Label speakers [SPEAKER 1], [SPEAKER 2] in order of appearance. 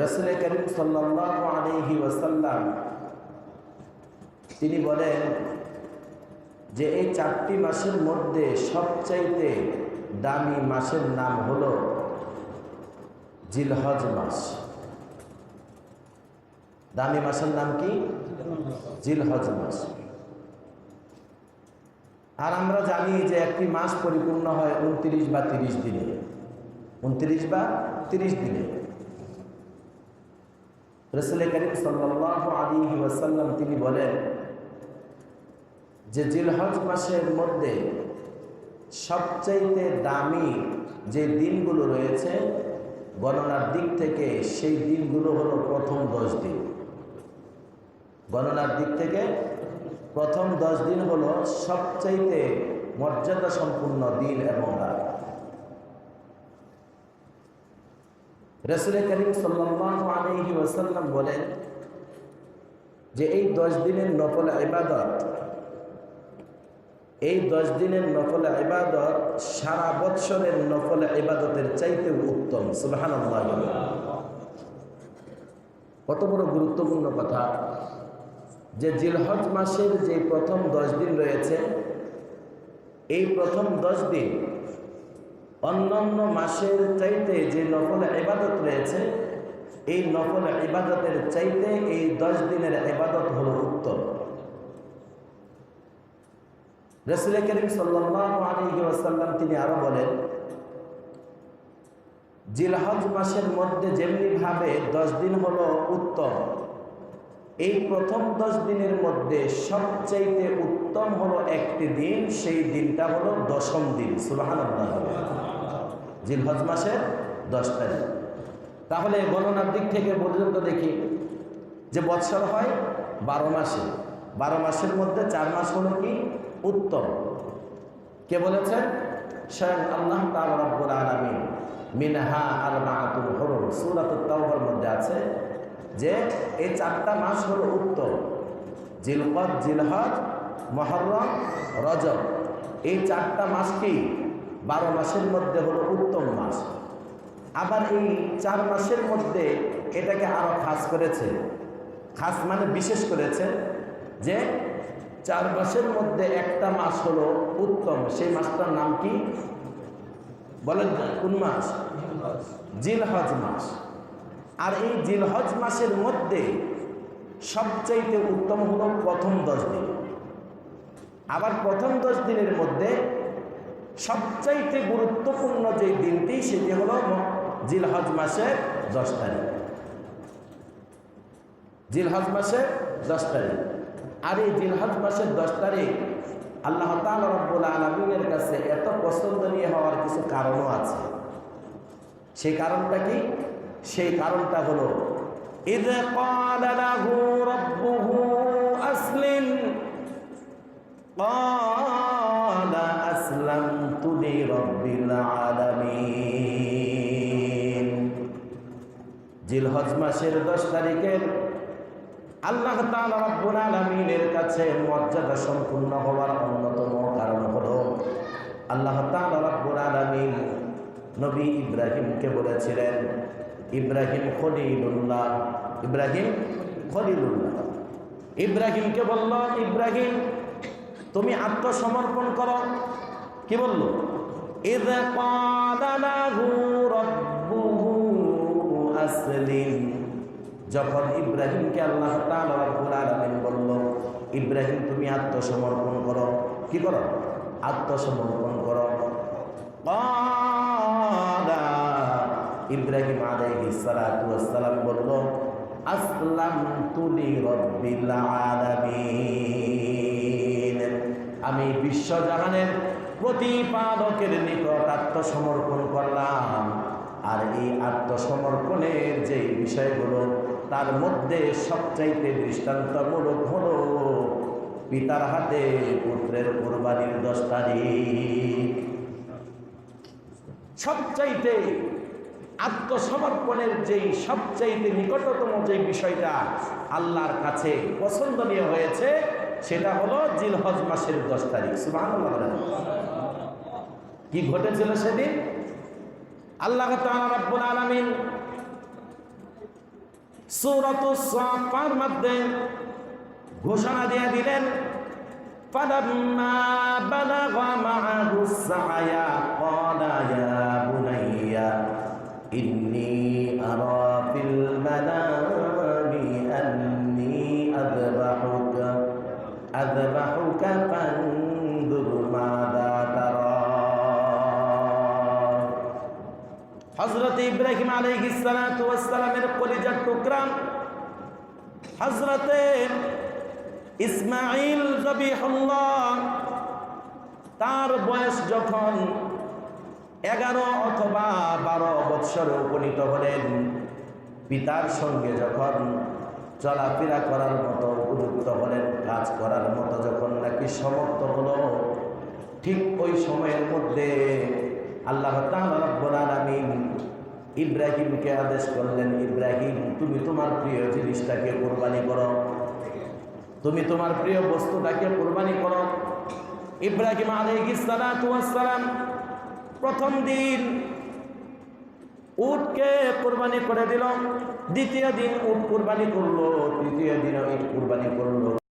[SPEAKER 1] রসুল করিম আলহি ওসাল্লাম তিনি বলেন যে এই চারটি মাসের মধ্যে সবচাইতে দামি মাসের নাম হল জিলহজ মাস। দামি মাসের নাম কি? জিলহজ মাস। আর আমরা জানি যে একটি মাস পরিপূর্ণ হয় উনত্রিশ বা তিরিশ দিনে। উনত্রিশ বা তিরিশ দিনে। রসুল করিম সাল্লাহ আলী ওয়াসাল্লাম তিনি বলেন, যে জিলহজ মাসের মধ্যে সবচাইতে দামি যে দিনগুলো রয়েছে, গণনার দিক থেকে সেই দিনগুলো হলো প্রথম দশ দিন। গণনার দিক থেকে প্রথম দশ দিন হলো সবচাইতে মর্যাদা সম্পূর্ণ দিন এবং রাত। রসুল করিম সাল্লি ওসাল্লাম বলেন যে এই দশ দিনের নকল ইবাদত, এই দশ দিনের নকল ইবাদত সারা বৎসরের নকল ইবাদতের চাইতে উত্তম। সুবাহান কত বড় গুরুত্বপূর্ণ কথা যে জিলহজ মাসের যে প্রথম দশ দিন রয়েছে, এই প্রথম দশ দিন অন্যান্য মাসের চাইতে যে নফল ইবাদত রয়েছে, এই নফল ইবাদতের চাইতে এই দশ দিনের ইবাদত হল উত্তম। রসুল করিম সাল্লাম তিনি আরও বলেন, জিলহজ মাসের মধ্যে যেমনিভাবে দশ দিন হল উত্তম, এই প্রথম দশ দিনের মধ্যে সবচাইতে উত্তম হলো একটি দিন, সেই দিনটা হলো দশম দিন সুবাহান জিলহজ মাসের দশ তারিখ। তাহলে গণনার দিক থেকে পর্যন্ত দেখি যে বৎসর হয় বারো মাসে। বারো মাসের মধ্যে চার মাস হলো কি? উত্তম কে বলেছেন স্বয়ং আল্লাহ তাবুল আলমিন মিনহা আল মাহাতুল সুরাতুল তাওবার মধ্যে আছে যে এই চারটা মাস হলো উত্তম জিলকত জিলহজ, মহরম, রজব। এই চারটা মাস কি? বারো মাসের মধ্যে হলো উত্তম মাস। আবার এই চার মাসের মধ্যে এটাকে আরও খাস করেছে। খাস মানে বিশেষ করেছে যে চার মাসের মধ্যে একটা মাস হলো উত্তম। সেই মাসটার নাম কি? বলেন কোন মাস? জিলহজ মাস। আর এই জিলহজ মাসের মধ্যে সবচাইতে উত্তম হলো প্রথম দশ দিন। আবার প্রথম দশ দিনের মধ্যে সবচাইতে গুরুত্বপূর্ণ যে দিনটি সেটি হলো জিলহজ মাসের দশ তারিখ জিলহজ মাসের দশ তারিখ আর এই জিলহজ মাসের দশ তারিখ আল্লাহ রব্বুল আলমিনের কাছে এত পছন্দনীয় হওয়ার কিছু কারণও আছে সেই কারণটা কি সেই কারণটা হলো إذ قال له ربه أسلم قال أسلمت لرب العالمين জিলহজ মাসের দশ তারিখের আল্লাহ তাআলা রব্বুল আলামিনের কাছে মর্যাদা সম্পূর্ণ হওয়ার অন্যতম কারণ হলো আল্লাহ তাআলা রব্বুল আলামিন নবী ইব্রাহিমকে বলেছিলেন ইব্রাহিম খলিলুল্লাহ ইব্রাহিম খলিলুল্লাহ ইব্রাহিমকে বলল ইব্রাহিম তুমি আত্মসমর্পণ করো কি বলল إذ قال له ربه أسلم যখন ইব্রাহিমকে আল্লাহ তাআলা রব্বুল আলামিন বলল ইব্রাহিম তুমি আত্মসমর্পণ করো কি করো আত্মসমর্পণ করো ক্বালা ইব্রাহিম আলাইহিস সালাতু ওয়াসসালাম বলল আসলামতু লিরাব্বিল আলামিন আমি বিশ্বজাহানের প্রতিপালকের নিকট আত্মসমর্পণ করলাম। আর এই আত্মসমর্পণের যে বিষয়গুলো, তার মধ্যে সবচাইতে দৃষ্টান্তমূলক হলো পিতার হাতে পুত্রের কোরবানির দশ তারিখ। সবচাইতে আত্মসমর্পণের যেই সবচাইতে নিকটতম যে বিষয়টা আল্লাহর কাছে পছন্দনীয় হয়েছে সেটা হলো জিলহজ মাসের দশ তারিখ সুবহানাল্লাহ বলেন। কি ঘটেছিল সেদিন আল্লাহ তাআলা রাব্বুল আলামিন সূরাতু সাফার মধ্যে ঘোষণা দিয়ে দিলেন فلما بلغ معه السعي قال أذبحك فانظر ماذا ترى হজরত ইব্রাহিম আলাইহিসসালামের কলিজার টুকরা হজরতে ইসমাইল জবিহুল্লাহ তার বয়স যখন এগারো অথবা বারো বৎসরে উপনীত হলেন পিতার সঙ্গে যখন চলাফেরা করার মতো, উপযুক্ত হলেন, কাজ করার মতো যখন নাকি সমর্থ হলো, ঠিক ওই সময়ের মধ্যে আল্লাহ রব্বুল আলামিন ইব্রাহিমকে আদেশ করলেন, ইব্রাহিম, তুমি তোমার প্রিয় জিনিসটাকে কোরবানি করো। তুমি তোমার প্রিয় বস্তুটাকে কোরবানি করো। ইব্রাহিম আলাইহিস সালাতু ওয়াস সালাম প্রথম দিন উটকে কোরবানি করে দিল দ্বিতীয় দিন উট কোরবানি করল তৃতীয় দিন ইট কোরবানি করল।